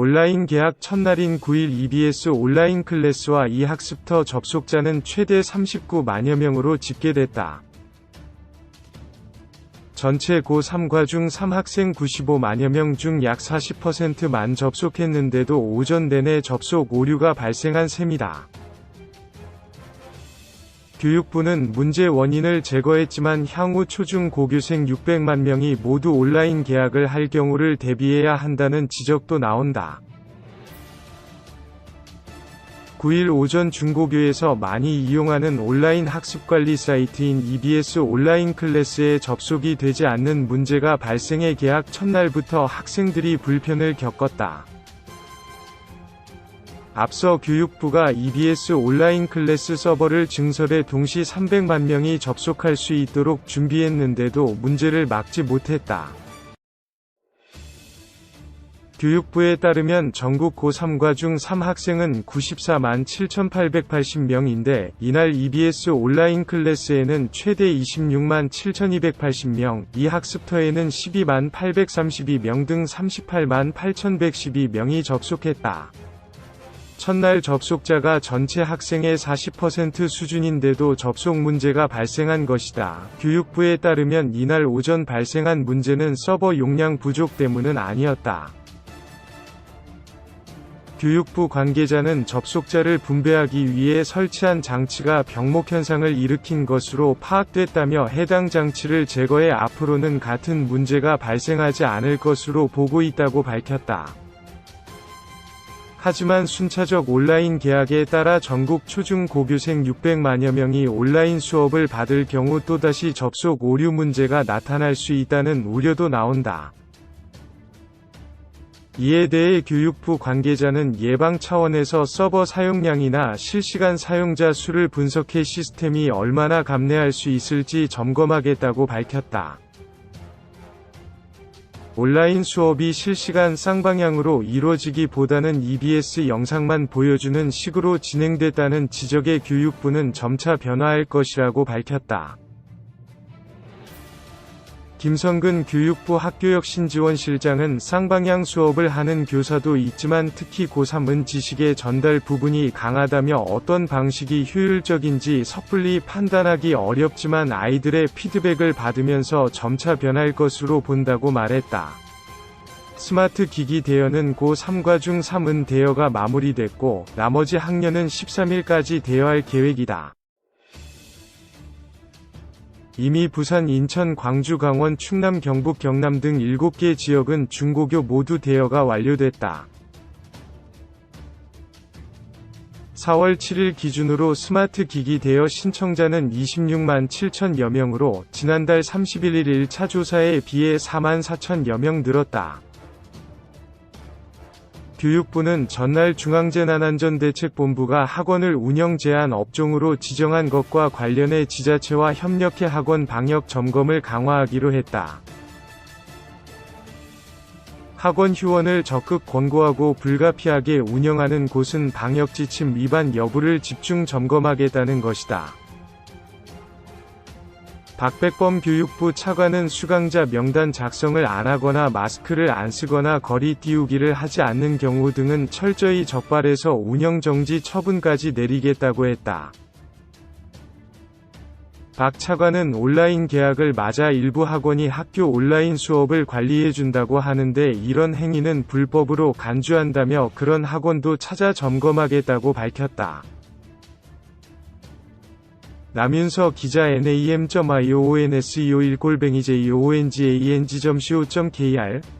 온라인 계약 첫날인 9일 EBS 온라인 클래스와 이 학습터 접속자는 최대 39만여 명으로 집계됐다. 전체 고3과 중 3 학생 95만여 명 중 약 40%만 접속했는데도 오전 내내 접속 오류가 발생한 셈이다. 교육부는 문제 원인을 제거했지만 향후 초중 고교생 600만 명이 모두 온라인 계약을 할 경우를 대비해야 한다는 지적도 나온다. 9일 오전 중고교에서 많이 이용하는 온라인 학습관리 사이트인 EBS 온라인 클래스에 접속이 되지 않는 문제가 발생해 계약 첫날부터 학생들이 불편을 겪었다. 앞서 교육부가 EBS 온라인 클래스 서버를 증설해 동시 300만 명이 접속할 수 있도록 준비했는데도 문제를 막지 못했다. 교육부에 따르면 전국 고3과 중3 학생은 94만 7,880명인데 이날 EBS 온라인 클래스에는 최대 26만 7,280명, 이 학습터에는 12만 832명 등 38만 8,112명이 접속했다. 첫날 접속자가 전체 학생의 40% 수준인데도 접속 문제가 발생한 것이다. 교육부에 따르면 이날 오전 발생한 문제는 서버 용량 부족 때문은 아니었다. 교육부 관계자는 접속자를 분배하기 위해 설치한 장치가 병목 현상을 일으킨 것으로 파악됐다며 해당 장치를 제거해 앞으로는 같은 문제가 발생하지 않을 것으로 보고 있다고 밝혔다. 하지만 순차적 온라인 계약에 따라 전국 초중 고교생 600만여 명이 온라인 수업을 받을 경우 또다시 접속 오류 문제가 나타날 수 있다는 우려도 나온다. 이에 대해 교육부 관계자는 예방 차원에서 서버 사용량이나 실시간 사용자 수를 분석해 시스템이 얼마나 감내할 수 있을지 점검하겠다고 밝혔다. 온라인 수업이 실시간 쌍방향으로 이루어지기보다는 EBS 영상만 보여주는 식으로 진행됐다는 지적에 교육부는 점차 변화할 것이라고 밝혔다. 김성근 교육부 학교혁신지원실장은 쌍방향 수업을 하는 교사도 있지만 특히 고3은 지식의 전달 부분이 강하다며 어떤 방식이 효율적인지 섣불리 판단하기 어렵지만 아이들의 피드백을 받으면서 점차 변할 것으로 본다고 말했다. 스마트 기기 대여는 고3과 중3은 대여가 마무리됐고 나머지 학년은 13일까지 대여할 계획이다. 이미 부산, 인천, 광주, 강원, 충남, 경북, 경남 등 7개 지역은 중고교 모두 대여가 완료됐다. 4월 7일 기준으로 스마트 기기 대여 신청자는 26만 7천여 명으로 지난달 31일 1차 조사에 비해 4만 4천여 명 늘었다. 교육부는 전날 중앙재난안전대책본부가 학원을 운영 제한 업종으로 지정한 것과 관련해 지자체와 협력해 학원 방역 점검을 강화하기로 했다. 학원 휴원을 적극 권고하고 불가피하게 운영하는 곳은 방역 지침 위반 여부를 집중 점검하겠다는 것이다. 박백범 교육부 차관은 수강자 명단 작성을 안 하거나 마스크를 안 쓰거나 거리 띄우기를 하지 않는 경우 등은 철저히 적발해서 운영 정지 처분까지 내리겠다고 했다. 박 차관은 온라인 계약을 맞아 일부 학원이 학교 온라인 수업을 관리해준다고 하는데 이런 행위는 불법으로 간주한다며 그런 학원도 찾아 점검하겠다고 밝혔다. 남윤서 기자 nam.ioons251